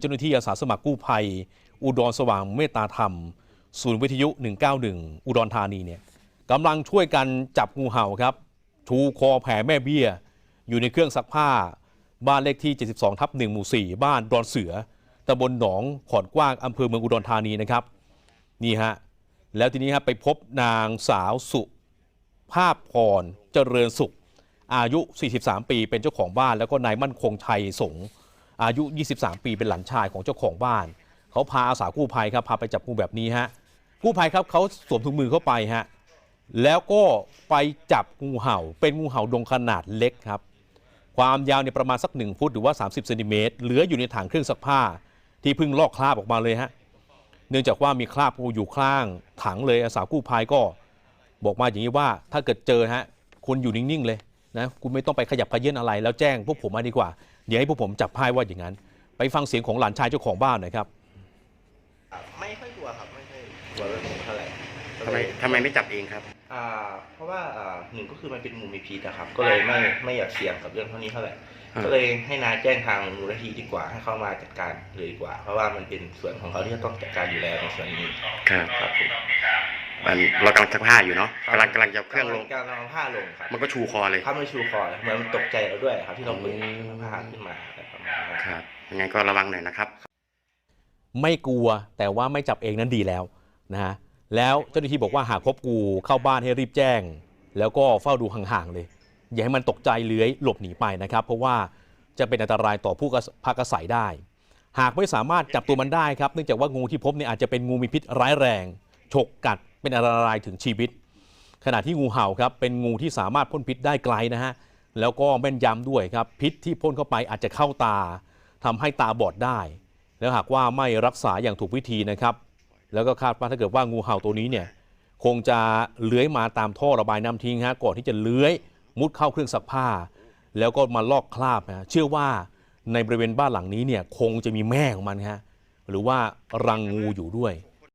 เจ้าหน้าที่อาสาสมัครกู้ภัย อุดรสว่างเมตตาธรรม ศูนย์วิทยุ 191 อุดรธานีเนี่ยกำลังช่วยกันจับงูเห่าครับชูคอแผ่แม่เบี้ย อยู่ในเครื่องซักผ้า บ้านเลขที่ 72 ทับ1หมู่ 4 บ้านดอนเสือตำบลหนองขอนกว้างอำเภอเมืองอุดรธานีนะครับนี่ฮะแล้วทีนี้ครับไปพบนางสาวสุภาพพรเจริญสุข อายุ 43 ปีเป็นเจ้าของบ้าน แล้วก็นายมั่นคงชัยสงฆ์ อายุ 23 ปีเป็นหลานชายของเจ้าของบ้าน เขาพาอาสากู้ภัยครับพาไปจับงูแบบนี้ฮะกู้ภัยครับเขาสวมถุงมือเข้าไปฮะแล้วก็ไปจับงูเห่า เป็นงูเห่าดงขนาดเล็กครับ ความยาวเนี่ยประมาณสัก 1 ฟุตหรือว่า 30เซนติเมตรเหลืออยู่ในถังเครื่องซักผ้า ที่เพิ่งลอกคราบออกมาเลยฮะเนื่องจากว่ามีคราบงูอยู่ข้างถังเลยอาสากู้ภัยก็ บอกมาอย่างนี้ว่าถ้าเกิดเจอฮะคุณอยู่นิ่งๆเลย นะคุณไม่ต้องไปขยับขยื่นอะไร แล้วแจ้งพวกผมมาดีกว่า เดี๋ยวให้พวกผมจับพายว่าอย่างนั้น ไปฟังเสียงของหลานชายเจ้าของบ้านหน่อยครับ ไม่ค่อยกลัวครับไม่ค่อยกลัวเรื่องงูเท่าไหร่ทำไมทำไมไม่จับเองครับ อ่า เพราะว่าอ่าหนึ่งก็คือมันเป็นงูมีพิษอะครับ ก็เลยไม่ไม่อยากเสี่ยงกับเรื่องเท่านี้เท่าไหร่อ่าก็เลยให้นาแจ้งทางมูลนิธิดีกว่าให้เขามาจัดการเลยดีกว่า เพราะว่ามันเป็นส่วนของเขาที่จะต้องจัดการอยู่แล้วในส่วนนี้ครับครับผม มันเรากำลังซักผ้าอยู่เนาะกำลังกำลังจะเอาเครื่องลง กำลังเอาผ้าลงครับมันก็ชูคอเลยถ้าไม่ชูคอเหมือนมันตกใจเราด้วยครับที่เราเปิดอืมผ้าขึ้นมาอะไรประมาณนั้นครับยังไงก็ระวังหน่อยนะครับ ไม่กลัวแต่ว่าไม่จับเองนั้นดีแล้วนะฮะแล้วเจ้าหน้าที่บอกว่าหากพบงูเข้าบ้านให้รีบแจ้ง แล้วก็เฝ้าดูห่างๆเลย อย่าให้มันตกใจเลื้อยหลบหนีไปนะครับ เพราะว่าจะเป็นอันตรายต่อผู้พักอาศัยได้ หากไม่สามารถจับตัวมันได้ครับเนื่องจากว่างูที่พบเนี่ยอาจจะเป็นงูมีพิษร้ายแรง ฉกกัด เป็นอันตรายถึงชีวิต ขณะที่งูเห่าครับเป็นงูที่สามารถพ่นพิษได้ไกลนะฮะแล้วก็แม่นยำด้วยครับพิษที่พ่นเข้าไปอาจจะเข้าตาทำให้ตาบอดได้ แล้วหากว่าไม่รักษาอย่างถูกวิธีนะครับ แล้วก็คาดว่าถ้าเกิดว่างูเห่าตัวนี้เนี่ยคงจะเลื้อยมาตามท่อระบายน้ำทิ้งฮะก่อนที่จะเลื้อยมุดเข้าเครื่องซักผ้า แล้วก็มาลอกคราบนะเชื่อว่าในบริเวณบ้านหลังนี้เนี่ยคงจะมีแม่ของมันฮะหรือว่ารังงูอยู่ด้วย